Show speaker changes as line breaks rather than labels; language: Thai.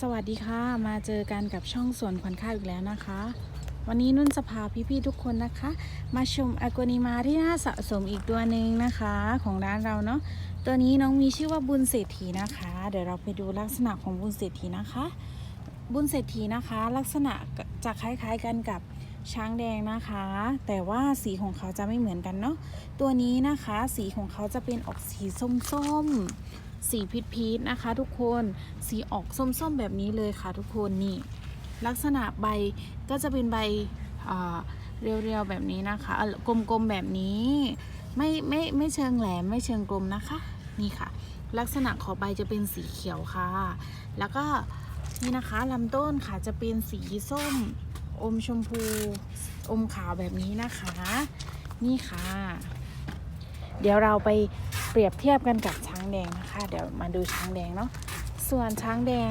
สวัสดีค่ะ มาเจอกันกับช่องสวนขวัญข้าวอีกแล้วนะคะ วันนี้นุ่นจะพาพี่ๆทุกคนนะคะ มาชมอ g กนิมาที่น่าสะสมอีกตัวหนึ่งนะคะของร้านเราเนาะตัวนี้น้องมีชื่อว่าบุญเศรษฐีนะคะ เดี๋ยวเราไปดูลักษณะของบุญเศรษฐีนะคะ บุญเศรษฐีนะคะ ลักษณะจะคล้ายๆกันกับช้างแดงนะคะ แต่ว่าสีของเขาจะไม่เหมือนกันเนาะตัวนี้นะคะ สีของเขาจะเป็นออกสีส้มๆ สีพีชพีชนะคะ ทุกคนสีออกส้มๆแบบนี้เลยค่ะ ทุกคนนี่ลักษณะใบก็จะเป็นใบเรียวๆแบบนี้นะคะกลมๆแบบนี้ ไม่ไม่ไม่เชิงแหลมไม่เชิงกลมนะคะนี่ค่ะ ลักษณะของใบจะเป็นสีเขียวค่ะ แล้วก็นี่นะคะลำต้นค่ะจะเป็นสีส้มอมชมพูอมขาวแบบนี้นะคะ นี่ค่ะ เดี๋ยวเราไปเปรียบเทียบกันกับชางแดงนะคะ เดี๋ยวมาดูช้างแดงเนาะส่วนช้างแดง